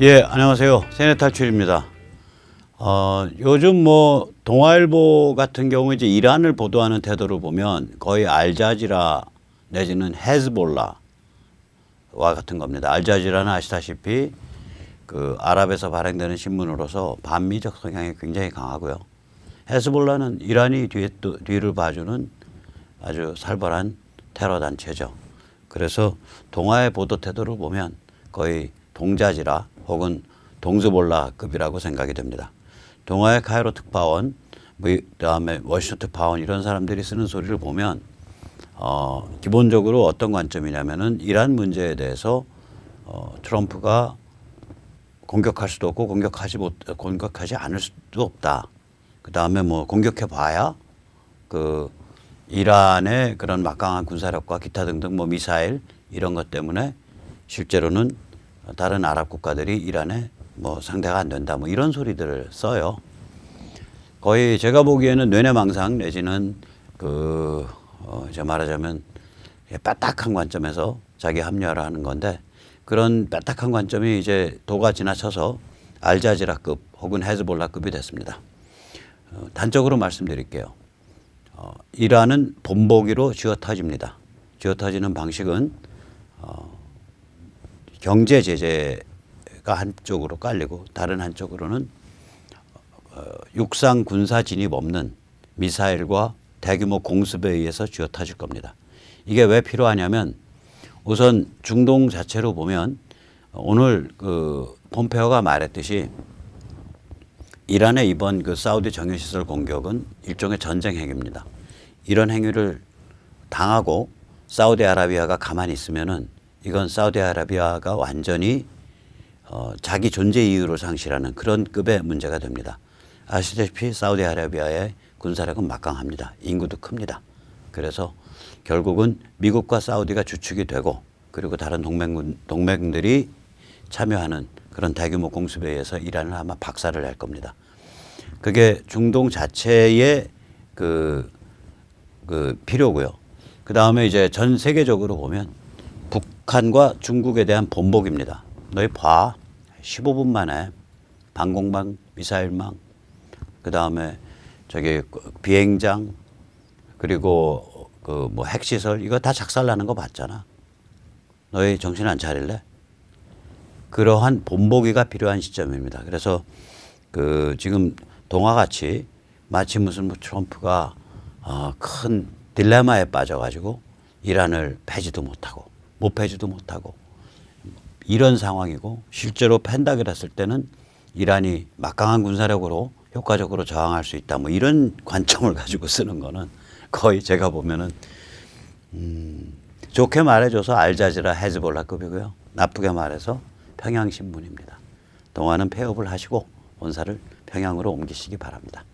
예, 안녕하세요. 세네 탈출입니다. 어, 요즘 뭐 동아일보 같은 경우 이제 이란을 보도하는 태도를 보면 거의 알자지라 내지는 헤즈볼라와 같은 겁니다. 알자지라는 아시다시피 그 아랍에서 발행되는 신문으로서 반미적 성향이 굉장히 강하고요. 헤즈볼라는 이란이 뒤에 또 뒤를 봐주는 아주 살벌한 테러 단체죠. 그래서 동아의 보도 태도를 보면 거의 동자지라 혹은 동즈볼라급이라고 생각이 됩니다. 동아의 카이로 특파원, 뭐 그다음에 워싱턴 특파원 이런 사람들이 쓰는 소리를 보면 어, 기본적으로 어떤 관점이냐면은 이란 문제에 대해서 어, 트럼프가 공격할 수도 없고 공격하지 못 공격하지 않을 수도 없다. 그 다음에 뭐 공격해 봐야 그 이란의 그런 막강한 군사력과 기타 등등 뭐 미사일 이런 것 때문에 실제로는 다른 아랍 국가들이 이란에 뭐 상대가 안 된다 뭐 이런 소리들을 써요. 거의 제가 보기에는 뇌내망상 내지는 그 어, 이제 말하자면 빠딱한 관점에서 자기 합리화를 하는 건데 그런 빠딱한 관점이 이제 도가 지나쳐서 알자지라급 혹은 헤즈볼라급이 됐습니다. 어, 단적으로 말씀드릴게요. 어, 이란은 본보기로 쥐어터집니다. 쥐어터지는 방식은 어, 경제 제재가 한쪽으로 깔리고 다른 한쪽으로는 어, 육상 군사 진입 없는 미사일과 대규모 공습에 의해서 쥐어터질 겁니다. 이게 왜 필요하냐면 우선 중동 자체로 보면 오늘 그 폼페오가 말했듯이 이란의 이번 그 사우디 정유시설 공격은 일종의 전쟁 행위입니다. 이런 행위를 당하고 사우디아라비아가 가만히 있으면은 이건 사우디아라비아가 완전히 어, 자기 존재 이유를 상실하는 그런 급의 문제가 됩니다. 아시다시피 사우디아라비아의 군사력은 막강합니다. 인구도 큽니다. 그래서 결국은 미국과 사우디가 주축이 되고 그리고 다른 동맹 동맹들이 참여하는 그런 대규모 공습에 의해서 이란을 아마 박살을 낼 겁니다. 그게 중동 자체의 그, 그 필요고요. 그 다음에 이제 전 세계적으로 보면 북한과 중국에 대한 본복입니다. 너희 봐. 15분 만에 방공망, 미사일망, 그 다음에 저기 비행장, 그리고 그 뭐 핵시설, 이거 다 작살나는 거 봤잖아. 너희 정신 안 차릴래? 그러한 본보기가 필요한 시점입니다. 그래서 그 지금 동화같이 마치 무슨 뭐 트럼프가 어, 큰 딜레마에 빠져가지고 이란을 패지도 못하고 못 패지도 못하고 이런 상황이고 실제로 팬다 그랬을 때는 이란이 막강한 군사력으로 효과적으로 저항할 수 있다 뭐 이런 관점을 가지고 쓰는 거는 거의 제가 보면은 음, 좋게 말해줘서 알자지라 헤즈볼라급이고요. 나쁘게 말해서 평양신문입니다. 동아는 폐업을 하시고 본사를 평양으로 옮기시기 바랍니다.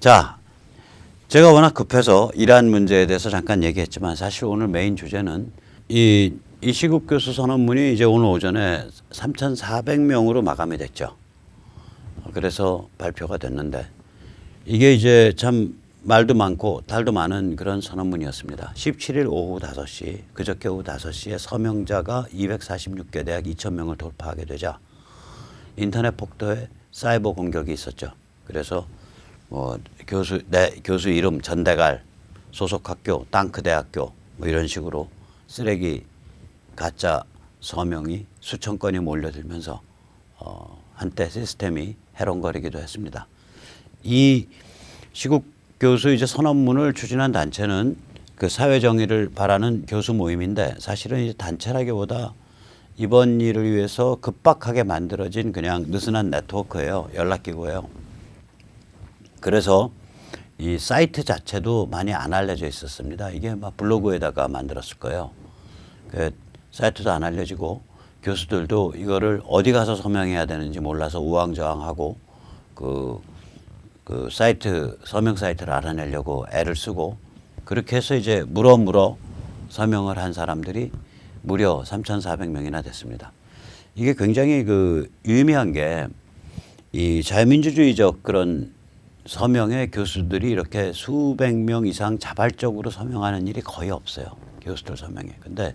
자, 제가 워낙 급해서 이란 문제에 대해서 잠깐 얘기했지만 사실 오늘 메인 주제는 이 이시국 교수 선언문이 이제 오늘 오전에 3,400명으로 마감이 됐죠. 그래서 발표가 됐는데 이게 이제 참 말도 많고 달도 많은 그런 선언문이었습니다. 17일 오후 5시, 그저께 오후 5시에 서명자가 246개 대학 2,000명을 돌파하게 되자 인터넷 폭도에 사이버 공격이 있었죠. 그래서 뭐 교수 내 교수 이름 전대갈 소속 학교 땅크 대학교 뭐 이런 식으로 쓰레기 가짜 서명이 수천 건이 몰려들면서 어, 한때 시스템이 해롱거리기도 했습니다. 이 시국 교수 이제 선언문을 추진한 단체는 그 사회 정의를 바라는 교수 모임인데 사실은 이제 단체라기보다 이번 일을 위해서 급박하게 만들어진 그냥 느슨한 네트워크예요. 연락기구예요. 그래서 이 사이트 자체도 많이 안 알려져 있었습니다. 이게 막 블로그에다가 만들었을 거예요. 그 사이트도 안 알려지고 교수들도 이거를 어디 가서 서명해야 되는지 몰라서 우왕좌왕하고 그, 그 사이트 서명 사이트를 알아내려고 애를 쓰고 그렇게 해서 이제 물어 물어 서명을 한 사람들이 무려 3,400명이나 됐습니다. 이게 굉장히 그 유의미한 게 이 자유민주주의적 그런 서명에 교수들이 이렇게 수백 명 이상 자발적으로 서명하는 일이 거의 없어요. 교수들 서명에. 근데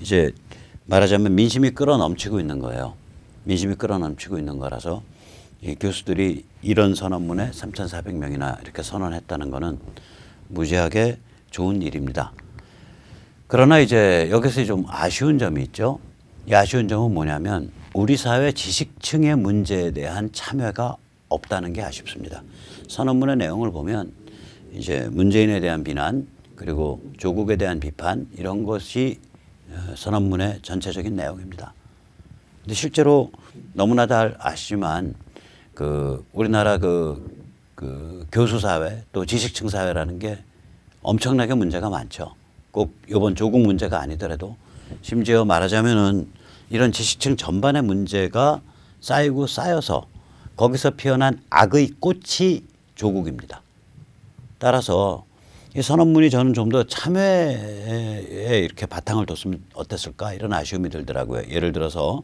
이제 말하자면 민심이 끌어 넘치고 있는 거예요. 민심이 끌어넘치고 있는 거라서 이 교수들이 이런 선언문에 3,400명이나 이렇게 선언했다는 거는 무지하게 좋은 일입니다. 그러나 이제 여기서 좀 아쉬운 점이 있죠. 이 아쉬운 점은 뭐냐면 우리 사회 지식층의 문제에 대한 참여가 없다는 게 아쉽습니다. 선언문의 내용을 보면 이제 문재인에 대한 비난 그리고 조국에 대한 비판 이런 것이 어, 선언문의 전체적인 내용입니다. 근데 실제로 너무나 잘 아시지만 그 우리나라 그, 그 교수 사회 또 지식층 사회라는 게 엄청나게 문제가 많죠. 꼭 이번 조국 문제가 아니더라도 심지어 말하자면은 이런 지식층 전반의 문제가 쌓이고 쌓여서 거기서 피어난 악의 꽃이 조국입니다. 따라서 이 선언문이 저는 좀 더 참여에 이렇게 바탕을 뒀으면 어땠을까 이런 아쉬움이 들더라고요. 예를 들어서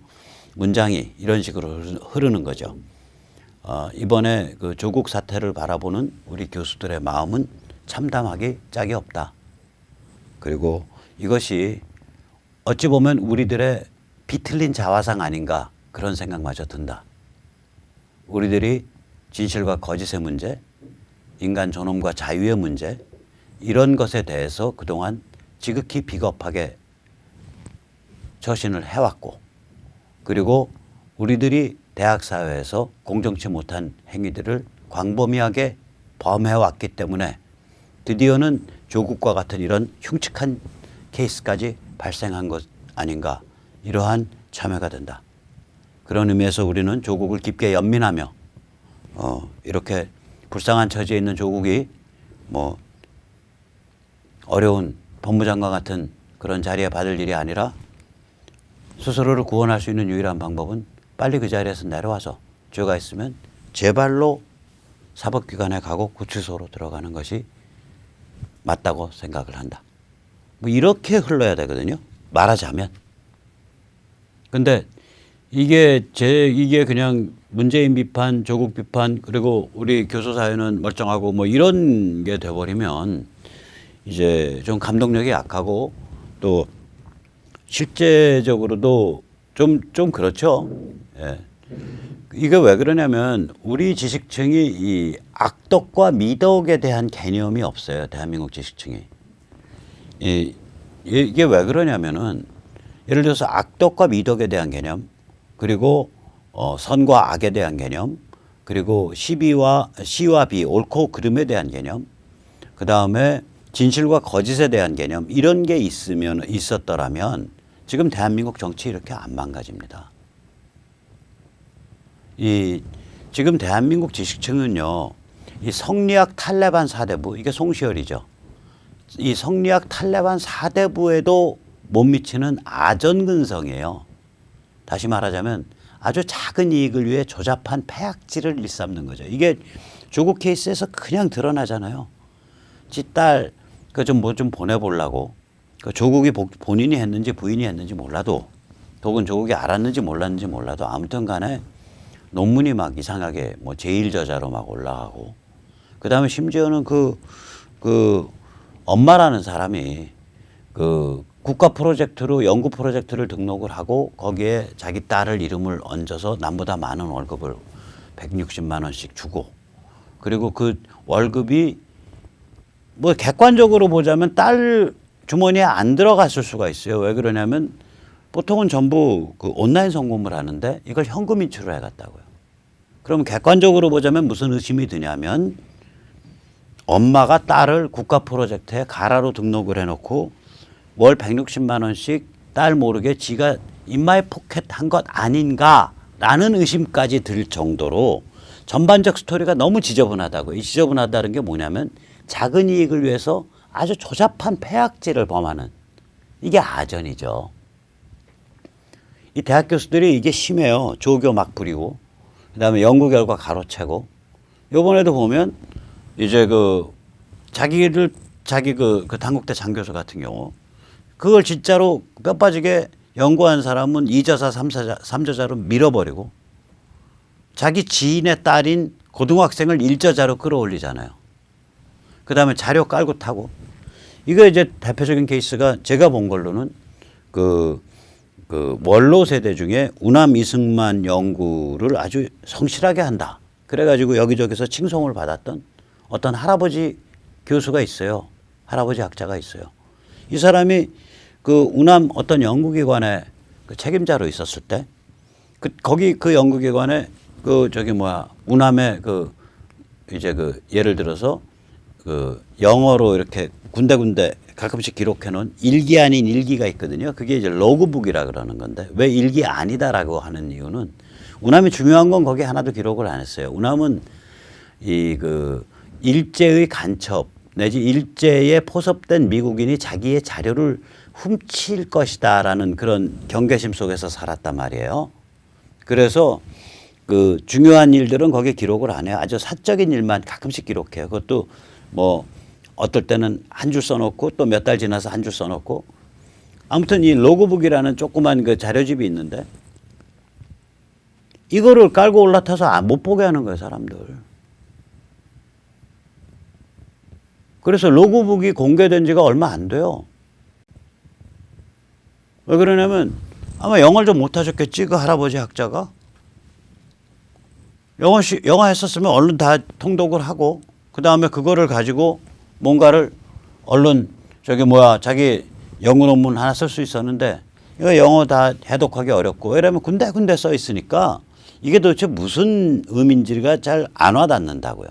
문장이 이런 식으로 흐르는 거죠. 어, 이번에 그 조국 사태를 바라보는 우리 교수들의 마음은 참담하기 짝이 없다. 그리고 이것이 어찌 보면 우리들의 비틀린 자화상 아닌가 그런 생각마저 든다. 우리들이 진실과 거짓의 문제, 인간 존엄과 자유의 문제 이런 것에 대해서 그동안 지극히 비겁하게 처신을 해왔고 그리고 우리들이 대학 사회에서 공정치 못한 행위들을 광범위하게 범해왔기 때문에 드디어는 조국과 같은 이런 흉측한 케이스까지 발생한 것 아닌가 이러한 참여가 된다. 그런 의미에서 우리는 조국을 깊게 연민하며 어, 이렇게 불쌍한 처지에 있는 조국이 뭐 어려운 법무장관 같은 그런 자리에 받을 일이 아니라 스스로를 구원할 수 있는 유일한 방법은 빨리 그 자리에서 내려와서 죄가 있으면 제 발로 사법기관에 가고 구치소로 들어가는 것이 맞다고 생각을 한다. 뭐 이렇게 흘러야 되거든요. 말하자면. 근데 이게 제 이게 그냥 문재인 비판, 조국 비판 그리고 우리 교수 사회는 멀쩡하고 뭐 이런 게 돼버리면 이제 좀 감동력이 약하고 또 실제적으로도 좀 좀 그렇죠. 예. 이게 왜 그러냐면 우리 지식층이 이 악덕과 미덕에 대한 개념이 없어요. 대한민국 지식층이. 이, 이게 왜 그러냐면은 예를 들어서 악덕과 미덕에 대한 개념 그리고 어, 선과 악에 대한 개념 그리고 시비와 시와 비 옳고 그름에 대한 개념 그 다음에 진실과 거짓에 대한 개념 이런 게 있으면 있었더라면 지금 대한민국 정치 이렇게 안 망가집니다. 이 지금 대한민국 지식층은요, 이 성리학 탈레반 사대부 이게 송시열이죠. 이 성리학 탈레반 사대부에도 못 미치는 아전근성이에요. 다시 말하자면 아주 작은 이익을 위해 조잡한 폐악질을 일삼는 거죠. 이게 조국 케이스에서 그냥 드러나잖아요. 지딸 그 좀 뭐 좀 보내보려고 그 조국이 복- 본인이 했는지 부인이 했는지 몰라도 혹은 조국이 알았는지 몰랐는지 몰라도 아무튼 간에 논문이 막 이상하게 뭐 제일 저자로 막 올라가고 그 다음에 심지어는 그, 그 엄마라는 사람이 그 국가 프로젝트로 연구 프로젝트를 등록을 하고 거기에 자기 딸을 이름을 얹어서 남보다 많은 월급을 160만 원씩 주고 그리고 그 월급이 뭐 객관적으로 보자면 딸 주머니에 안 들어갔을 수가 있어요. 왜 그러냐면 보통은 전부 그 온라인 송금을 하는데 이걸 현금 인출을 해갔다고요. 그럼 객관적으로 보자면 무슨 의심이 드냐면 엄마가 딸을 국가 프로젝트에 가라로 등록을 해놓고 월 160만 원씩 딸 모르게 지가 인마에 포켓 한 것 아닌가라는 의심까지 들 정도로 전반적 스토리가 너무 지저분하다고. 이 지저분하다는 게 뭐냐면 작은 이익을 위해서 아주 조잡한 폐악질을 범하는 이게 아전이죠. 이 대학 교수들이 이게 심해요. 조교 막 부리고 그다음에 연구 결과 가로채고 요번에도 보면 이제 그 자기를 자기 그, 그 단국대 장교수 같은 경우 그걸 진짜로 뼈 빠지게 연구한 사람은 이저자 삼사자 삼저자로 밀어버리고 자기 지인의 딸인 고등학생을 일저자로 끌어올리잖아요. 그 다음에 자료 깔고 타고 이거 이제 대표적인 케이스가 제가 본 걸로는 그 그 원로 세대 중에 우남 이승만 연구를 아주 성실하게 한다. 그래가지고 여기저기서 칭송을 받았던 어떤 할아버지 교수가 있어요. 할아버지 학자가 있어요. 이 사람이 그 우남 어떤 연구기관의 그 책임자로 있었을 때, 그 거기 그 연구기관에 그 저기 뭐야 우남의 그 이제 그 예를 들어서 그 영어로 이렇게 군데군데 가끔씩 기록해 놓은 일기 아닌 일기가 있거든요. 그게 이제 로그북이라 그러는 건데 왜 일기 아니다라고 하는 이유는 우남이 중요한 건 거기 하나도 기록을 안 했어요. 우남은 이 그 일제의 간첩 내지 일제에 포섭된 미국인이 자기의 자료를 훔칠 것이다라는 그런 경계심 속에서 살았단 말이에요. 그래서 그 중요한 일들은 거기에 기록을 안 해요. 아주 사적인 일만 가끔씩 기록해요. 그것도 뭐 어떨 때는 한 줄 써놓고 또 몇 달 지나서 한 줄 써놓고 아무튼 이 로그북이라는 조그만 그 자료집이 있는데 이거를 깔고 올라타서 안- 못 보게 하는 거예요, 사람들. 그래서 로그북이 공개된 지가 얼마 안 돼요. 왜 그러냐면 아마 영어를 좀 못하셨겠지, 그 할아버지 학자가. 영어 시, 영어 했었으면 얼른 다 통독을 하고 그 다음에 그거를 가지고 뭔가를 얼른 저기 뭐야 자기 영어 논문 하나 쓸 수 있었는데 이거 영어 다 해독하기 어렵고 왜냐면 군데군데 써 있으니까 이게 도대체 무슨 의미인지가 잘 안 와닿는다고요.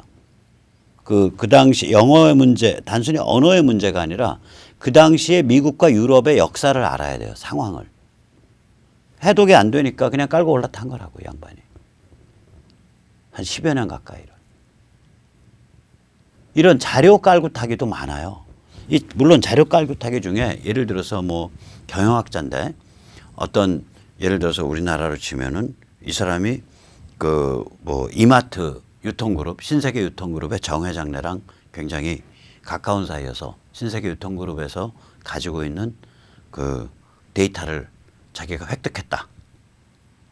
그, 그 당시 영어의 문제, 단순히 언어의 문제가 아니라 그 당시에 미국과 유럽의 역사를 알아야 돼요. 상황을. 해독이 안 되니까 그냥 깔고 올라탄 거라고, 양반이. 한 10여 년 가까이를. 이런 자료 깔고 타기도 많아요. 이 물론 자료 깔고 타기 중에 예를 들어서 뭐 경영학자인데 어떤 예를 들어서 우리나라로 치면은 이 사람이 그 뭐 이마트 유통그룹 신세계 유통그룹의 정 회장네랑 굉장히 가까운 사이여서 신세계 유통그룹에서 가지고 있는 그 데이터를 자기가 획득했다.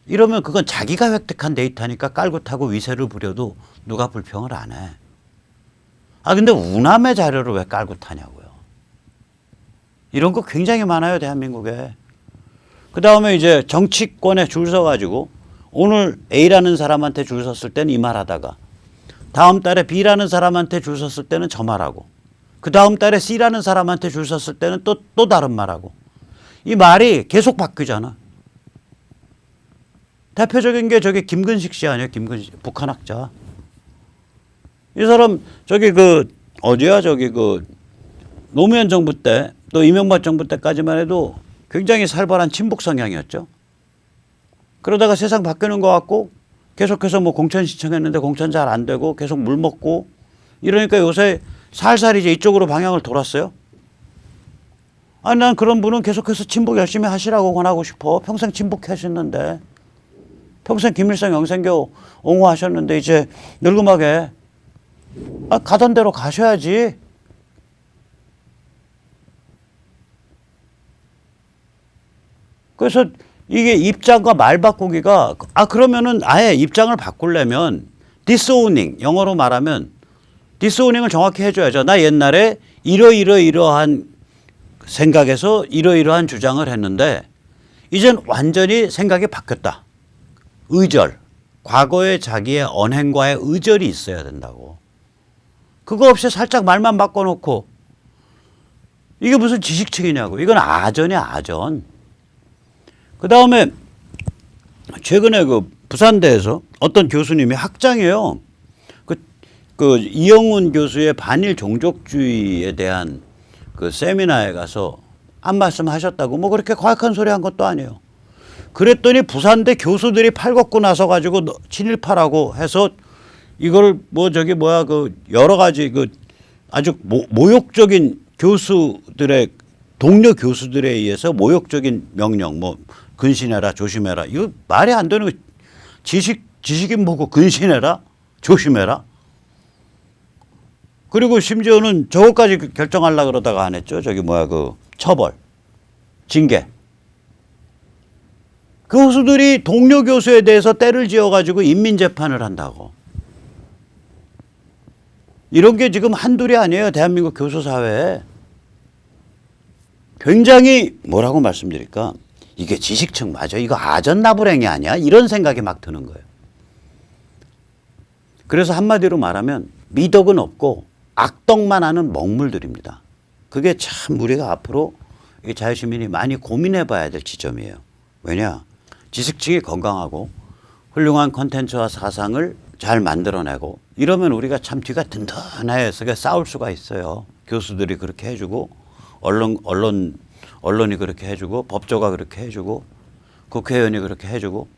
이러면 그건 자기가 획득한 데이터니까 깔고 타고 위세를 부려도 누가 불평을 안 해. 아 근데 우남의 자료를 왜 깔고 타냐고요. 이런 거 굉장히 많아요 대한민국에. 그 다음에 이제 정치권에 줄 서가지고 오늘 A라는 사람한테 줄 섰을 때는 이 말하다가 다음 달에 B라는 사람한테 줄 섰을 때는 저 말하고 그 다음 달에 C라는 사람한테 줄 섰을 때는 또, 또 다른 말하고 이 말이 계속 바뀌잖아. 대표적인 게 저기 김근식 씨 아니에요? 김근식 북한 학자. 이 사람 저기 그 어디야 저기 그 노무현 정부 때 또 이명박 정부 때까지만 해도 굉장히 살벌한 친북 성향이었죠. 그러다가 세상 바뀌는 것 같고 계속해서 뭐 공천 신청했는데 공천 잘 안 되고 계속 물 먹고 이러니까 요새 살살 이제 이쪽으로 방향을 돌았어요. 아니 난 그런 분은 계속해서 친북 열심히 하시라고 권하고 싶어. 평생 친북하셨는데 평생 김일성 영생교 옹호하셨는데 이제 늙음하게 아, 가던 대로 가셔야지. 그래서 이게 입장과 말 바꾸기가 아 그러면은 아예 입장을 바꾸려면 디스오닝 영어로 말하면 디스오닝을 정확히 해줘야죠. 나 옛날에 이러이러 이러한 생각에서 이러이러한 주장을 했는데 이젠 완전히 생각이 바뀌었다. 의절. 과거의 자기의 언행과의 의절이 있어야 된다고. 그거 없이 살짝 말만 바꿔놓고 이게 무슨 지식책이냐고. 이건 아전이야 아전. 그 다음에 최근에 그 부산대에서 어떤 교수님이 학장이에요. 그, 그 이영훈 교수의 반일 종족주의에 대한 그 세미나에 가서 한 말씀 하셨다고 뭐 그렇게 과학한 소리 한 것도 아니에요. 그랬더니 부산대 교수들이 팔걷고 나서 가지고 너- 친일파라고 해서 이걸 뭐 저기 뭐야 그 여러 가지 그 아주 모, 모욕적인 교수들의 동료 교수들에 의해서 모욕적인 명령 뭐 근신해라 조심해라 이거 말이 안 되는 거 지식 지식인 보고 근신해라 조심해라 그리고 심지어는 저것까지 결정하려 그러다가 안 했죠 저기 뭐야 그 처벌 징계 그 교수들이 동료 교수에 대해서 때를 지어가지고 인민재판을 한다고. 이런 게 지금 한둘이 아니에요. 대한민국 교수 사회에. 굉장히 뭐라고 말씀드릴까. 이게 지식층 맞아? 이거 아전나불행이 아니야? 이런 생각이 막 드는 거예요. 그래서 한마디로 말하면 미덕은 없고 악덕만 하는 먹물들입니다. 그게 참 우리가 앞으로 이 자유시민이 많이 고민해 봐야 될 지점이에요. 왜냐? 지식층이 건강하고 훌륭한 컨텐츠와 사상을 잘 만들어내고 이러면 우리가 참 뒤가 든든해서 싸울 수가 있어요. 교수들이 그렇게 해주고 언론 언론 언론이 그렇게 해주고 법조가 그렇게 해주고 국회의원이 그렇게 해주고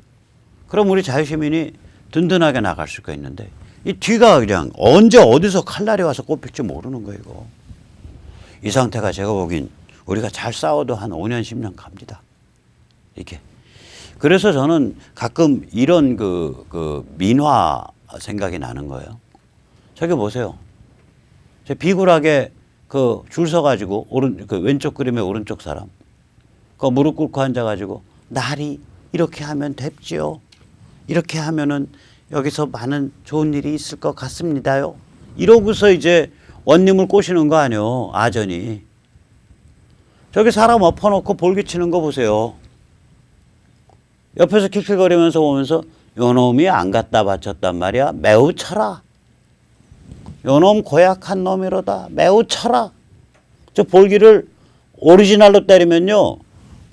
그럼 우리 자유시민이 든든하게 나갈 수가 있는데 이 뒤가 그냥 언제 어디서 칼날이 와서 꼽힐지 모르는 거예요. 이거. 이 상태가 제가 보긴 우리가 잘 싸워도 한 5년 10년 갑니다. 이게. 그래서 저는 가끔 이런 그, 그 민화 생각이 나는 거예요. 저기 보세요. 저 비굴하게 그 줄 서가지고 오른 그 왼쪽 그림의 오른쪽 사람 그 무릎 꿇고 앉아가지고 날이 이렇게 하면 됐지요. 이렇게 하면은 여기서 많은 좋은 일이 있을 것 같습니다요. 이러고서 이제 원님을 꼬시는 거 아니요 아전이. 저기 사람 엎어놓고 볼기치는 거 보세요. 옆에서 킥킥거리면서 오면서 요놈이 안 갖다 바쳤단 말이야. 매우 쳐라. 요놈 고약한 놈이로다. 매우 쳐라. 저 볼기를 오리지널로 때리면요.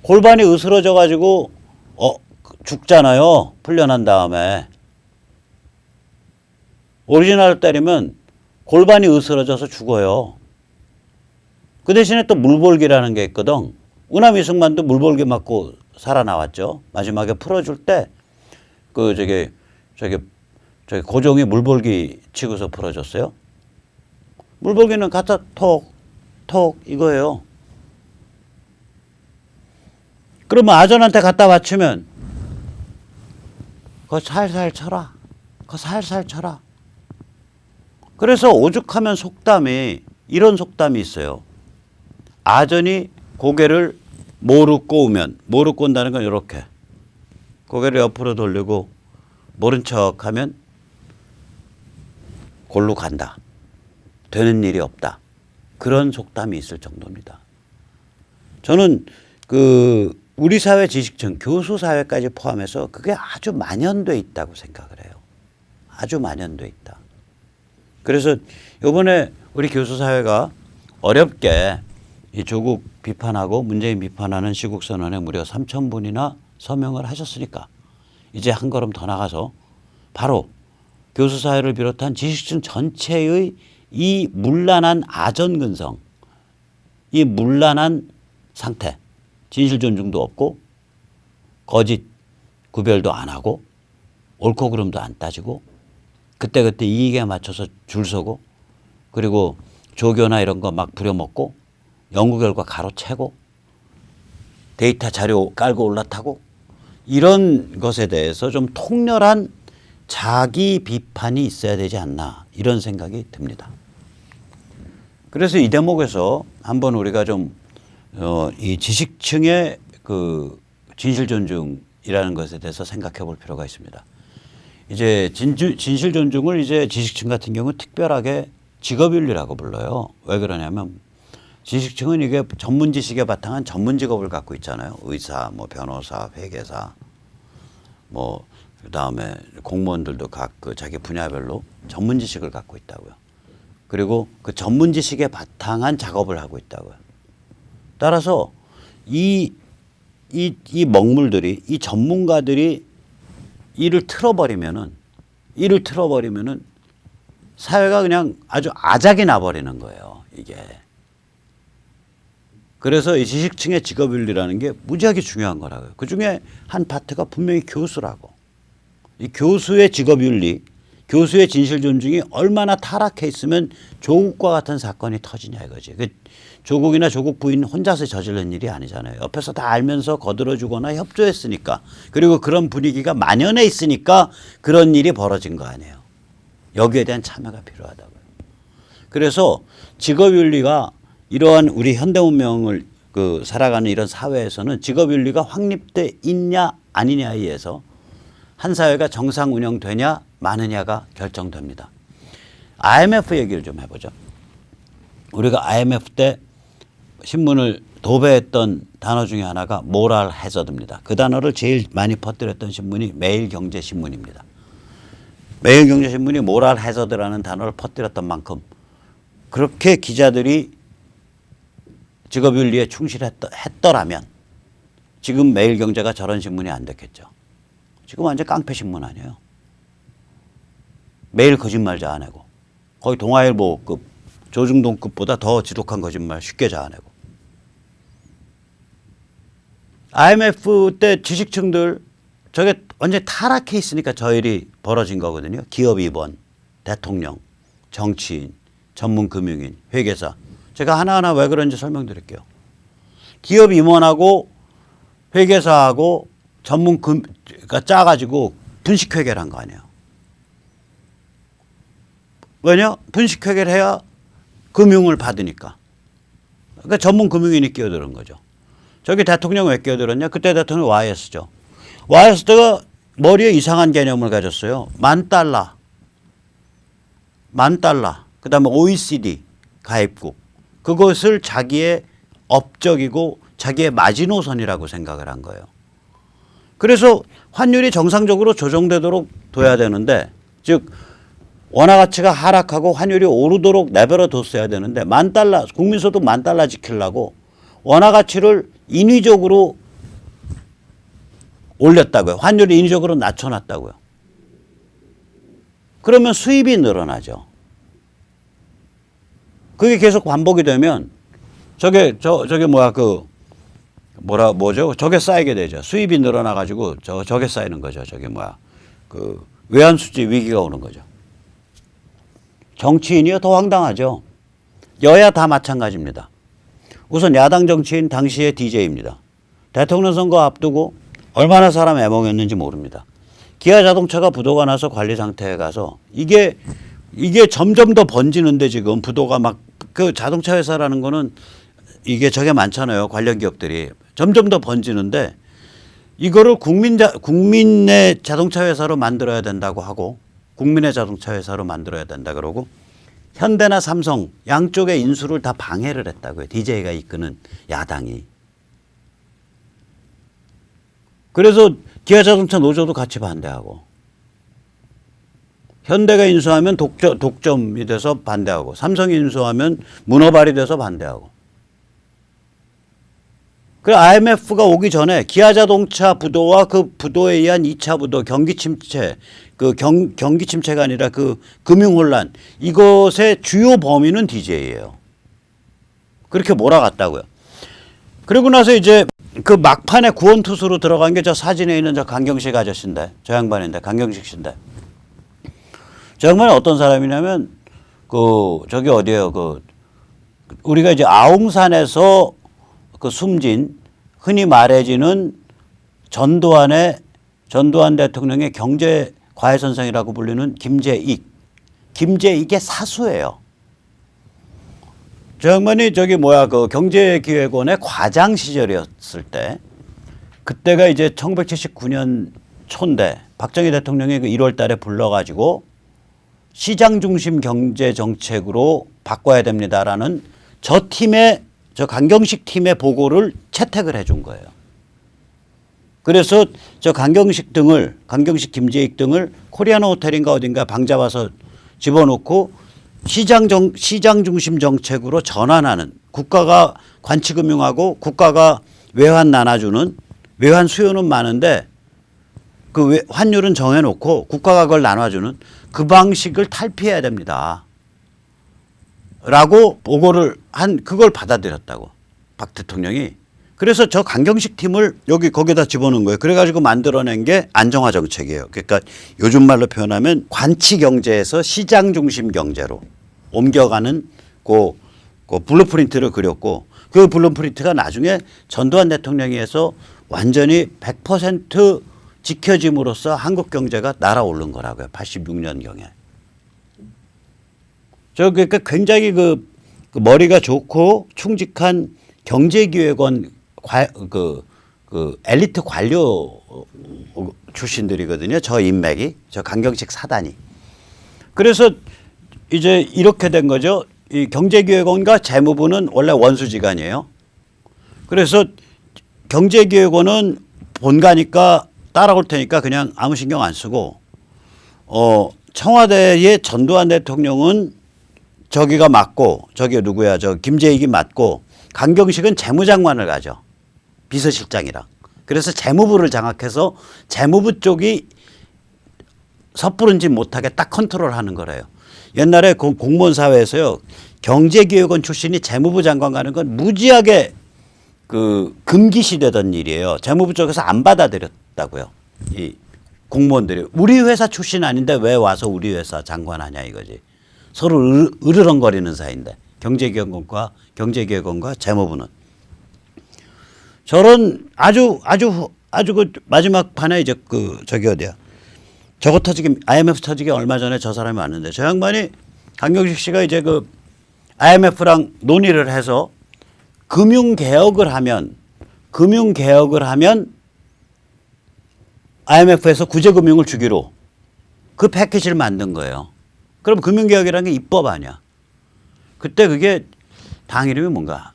골반이 으스러져 가지고 어 죽잖아요. 풀려난 다음에. 오리지널로 때리면 골반이 으스러져서 죽어요. 그 대신에 또 물볼기라는 게 있거든. 우남 이승만도 물볼기 맞고 살아나왔죠. 마지막에 풀어줄 때 그 저기 저기 저기 고종이 물볼기 치고서 풀어줬어요. 물볼기는 갖다 톡 톡 이거예요. 그러면 아전한테 갖다 맞추면 그거 살살 쳐라. 그거 살살 쳐라. 그래서 오죽하면 속담이 이런 속담이 있어요. 아전이 고개를 모르 꼬우면 모르 꼰다는 건 이렇게 고개를 옆으로 돌리고 모른 척하면 골로 간다. 되는 일이 없다. 그런 속담이 있을 정도입니다. 저는 그 우리 사회 지식층 교수 사회까지 포함해서 그게 아주 만연돼 있다고 생각을 해요. 아주 만연돼 있다. 그래서 이번에 우리 교수 사회가 어렵게 이 조국 비판하고 문재인 비판하는 시국 선언에 무려 3천 분이나 서명을 하셨으니까 이제 한 걸음 더 나가서 바로 교수 사회를 비롯한 지식층 전체의 이 문란한 아전근성, 이 문란한 상태, 진실 존중도 없고 거짓 구별도 안 하고 옳고 그름도 안 따지고 그때그때 이익에 맞춰서 줄 서고 그리고 조교나 이런 거 막 부려먹고 연구 결과 가로채고 데이터 자료 깔고 올라타고 이런 것에 대해서 좀 통렬한 자기 비판이 있어야 되지 않나 이런 생각이 듭니다. 그래서 이 대목에서 한번 우리가 좀 어, 이 지식층의 그 진실 존중이라는 것에 대해서 생각해 볼 필요가 있습니다. 이제 진주, 진실 존중을 이제 지식층 같은 경우 는 특별하게 직업윤리라고 불러요. 왜 그러냐면 지식층은 이게 전문 지식에 바탕한 전문 직업을 갖고 있잖아요. 의사, 뭐 변호사, 회계사, 뭐 그다음에 공무원들도 각 그 자기 분야별로 전문 지식을 갖고 있다고요. 그리고 그 전문 지식에 바탕한 작업을 하고 있다고요. 따라서 이, 이, 이 먹물들이, 이 전문가들이 일을 틀어버리면은, 일을 틀어버리면은 사회가 그냥 아주 아작이 나버리는 거예요, 이게. 그래서 이 지식층의 직업윤리라는 게 무지하게 중요한 거라고요. 그 중에 한 파트가 분명히 교수라고. 이 교수의 직업윤리, 교수의 진실 존중이 얼마나 타락해 있으면 조국과 같은 사건이 터지냐 이거지. 그 조국이나 조국 부인 혼자서 저지른 일이 아니잖아요. 옆에서 다 알면서 거들어주거나 협조했으니까. 그리고 그런 분위기가 만연해 있으니까 그런 일이 벌어진 거 아니에요. 여기에 대한 참여가 필요하다고요. 그래서 직업윤리가 이러한 우리 현대 문명을 그 살아가는 이런 사회에서는 직업 윤리가 확립돼 있냐 아니냐에 의해서 한 사회가 정상 운영되냐 마느냐가 결정됩니다. IMF 얘기를 좀 해보죠. 우리가 IMF 때 신문을 도배했던 단어 중에 하나가 모랄 해저드입니다. 그 단어를 제일 많이 퍼뜨렸던 신문이 매일경제신문입니다. 매일경제신문이 모랄 해저드라는 단어를 퍼뜨렸던 만큼 그렇게 기자들이 직업윤리에 충실했더라면 지금 매일경제가 저런 신문이 안 됐겠죠. 지금 완전 깡패 신문 아니에요. 매일 거짓말 자아내고 거의 동아일보급 조중동급보다 더 지독한 거짓말 쉽게 자아내고 IMF 때 지식층들 저게 완전히 타락해 있으니까 저 일이 벌어진 거거든요. 기업 입원, 대통령, 정치인, 전문 금융인, 회계사. 제가 하나하나 왜 그런지 설명드릴게요. 기업 임원하고 회계사하고 전문 금가 짜가지고 분식 회계를 한 거 아니에요. 왜냐? 분식 회계를 해야 금융을 받으니까. 그러니까 전문 금융인이 끼어드는 거죠. 저기 대통령 왜 끼어들었냐? 그때 대통령 YS죠. YS가 머리에 이상한 개념을 가졌어요. 만 달러. 만 달러. 그 다음에 OECD 가입국. 그것을 자기의 업적이고 자기의 마지노선이라고 생각을 한 거예요. 그래서 환율이 정상적으로 조정되도록 둬야 되는데 즉 원화 가치가 하락하고 환율이 오르도록 내버려 뒀어야 되는데 만 달러 국민소득 만 달러 지키려고 원화 가치를 인위적으로 올렸다고요. 환율을 인위적으로 낮춰놨다고요. 그러면 수입이 늘어나죠. 그게 계속 반복이 되면 저게 저 저게 뭐야 그 뭐라 뭐죠? 저게 쌓이게 되죠. 수입이 늘어나 가지고 저 저게 쌓이는 거죠. 저게 뭐야 그 외환 수지 위기가 오는 거죠. 정치인이요 더 황당하죠. 여야 다 마찬가지입니다. 우선 야당 정치인 당시의 DJ입니다. 대통령 선거 앞두고 얼마나 사람 애먹였는지 모릅니다. 기아 자동차가 부도가 나서 관리 상태에 가서 이게 이게 점점 더 번지는데 지금 부도가 막 그 자동차 회사라는 거는 이게 저게 많잖아요. 관련 기업들이 점점 더 번지는데 이거를 국민 자, 국민의 자동차 회사로 만들어야 된다고 하고 국민의 자동차 회사로 만들어야 된다 그러고 현대나 삼성 양쪽의 인수를 다 방해를 했다고요. DJ가 이끄는 야당이. 그래서 기아 자동차 노조도 같이 반대하고 현대가 인수하면 독점, 독점이 돼서 반대하고 삼성이 인수하면 문어발이 돼서 반대하고 그 IMF가 오기 전에 기아자동차 부도와 그 부도에 의한 2차 부도 경기 침체 그 경, 경기 침체가 아니라 그 금융 혼란 이것의 주요 범인은 DJ예요. 그렇게 몰아갔다고요. 그리고 나서 이제 그 막판에 구원 투수로 들어간 게 저 사진에 있는 저 강경식 아저씨인데 저 양반인데 강경식 씨인데 저 양반이 어떤 사람이냐면 그 저기 어디에요? 그 우리가 이제 아웅산에서 그 숨진 흔히 말해지는 전두환의 전두환 대통령의 경제 과외 선생이라고 불리는 김재익. 김재익의 사수예요. 저 양반이 저기 뭐야? 그 경제기획원의 과장 시절이었을 때 그때가 이제 1979년 초인데 박정희 대통령이 그 1월 달에 불러가지고 시장 중심 경제 정책으로 바꿔야 됩니다라는 저 팀의 저 강경식 팀의 보고를 채택을 해준 거예요. 그래서 저 강경식 등을 강경식 김재익 등을 코리아노 호텔인가 어딘가 방 잡아서 집어넣고 시장 정 시장 중심 정책으로 전환하는 국가가 관치금융하고 국가가 외환 나눠주는 외환 수요는 많은데 그 외- 환율은 정해놓고 국가가 그걸 나눠주는 그 방식을 탈피해야 됩니다. 라고 보고를 한 그걸 받아들였다고 박 대통령이 그래서 저 강경식 팀을 여기 거기다 집어넣은 거예요. 그래가지고 만들어낸 게 안정화 정책이에요. 그러니까 요즘 말로 표현하면 관치 경제에서 시장 중심 경제로 옮겨가는 그, 그 블루프린트를 그렸고 그 블루프린트가 나중에 전두환 대통령이 해서 완전히 100% 지켜짐으로써 한국 경제가 날아오른 거라고요. 86년경에. 저 그러니까 굉장히 그, 그 머리가 좋고 충직한 경제기획원 과, 그, 그 엘리트 관료 출신들이거든요. 저 인맥이 저 강경식 사단이. 그래서 이제 이렇게 된 거죠. 이 경제기획원과 재무부는 원래 원수지간이에요. 그래서 경제기획원은 본가니까 따라올 테니까 그냥 아무 신경 안 쓰고 어 청와대의 전두환 대통령은 저기가 맞고 저기 누구야 저 김재익이 맞고 강경식은 재무장관을 가죠 비서실장이랑 그래서 재무부를 장악해서 재무부 쪽이 섣부른지 못하게 딱 컨트롤하는 거래요. 옛날에 그 공무원 사회에서요 경제기획원 출신이 재무부 장관 가는 건 무지하게 그 금기시되던 일이에요. 재무부 쪽에서 안 받아들였 다고요. 이 공무원들이 우리 회사 출신 아닌데 왜 와서 우리 회사 장관하냐 이거지. 서로 으- 으르렁거리는 사이인데 경제기획원과 경제기획원과 재무부는 저런 아주 아주 아주 그 마지막 판에 이제 그 저기 어디야 저거 터지기 IMF 터지기 얼마 전에 저 사람이 왔는데 저 양반이 강경식 씨가 이제 그 IMF랑 논의를 해서 금융 개혁을 하면 금융 개혁을 하면 IMF에서 구제 금융을 주기로 그 패키지를 만든 거예요. 그럼 금융 개혁이라는 게 입법 아니야. 그때 그게 당 이름이 뭔가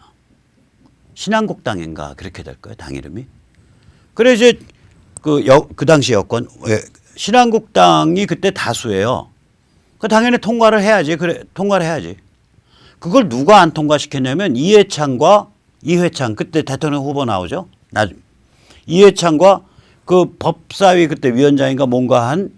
신한국당인가 그렇게 될 거예요. 당 이름이. 그래 이제 그, 여, 그 당시 여권 예, 신한국당이 그때 다수예요. 그 당연히 통과를 해야지. 그래 통과를 해야지. 그걸 누가 안 통과시켰냐면 이해창과 이회창 그때 대통령 후보 나오죠. 나 이해창과 그 법사위 그때 위원장인가 뭔가 한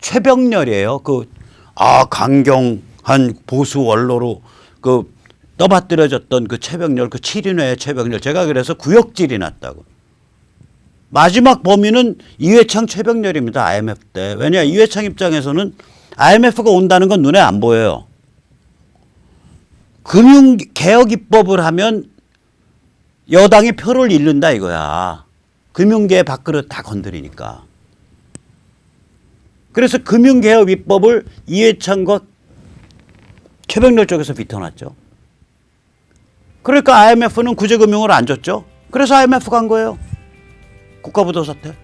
최병렬이에요. 그 아 강경한 보수 원로로 그 떠받들어졌던 그 최병렬 그 7인회의 최병렬 제가 그래서 구역질이 났다고. 마지막 범인은 이회창 최병렬입니다. IMF 때. 왜냐 이회창 입장에서는 IMF가 온다는 건 눈에 안 보여요. 금융 개혁 입법을 하면 여당이 표를 잃는다 이거야. 금융계 밥그릇 다 건드리니까. 그래서 금융개혁 입법을 이해창과 최병렬 쪽에서 비켜놨죠. 그러니까 IMF는 구제금융을 안 줬죠. 그래서 IMF 간 거예요. 국가부도 사태.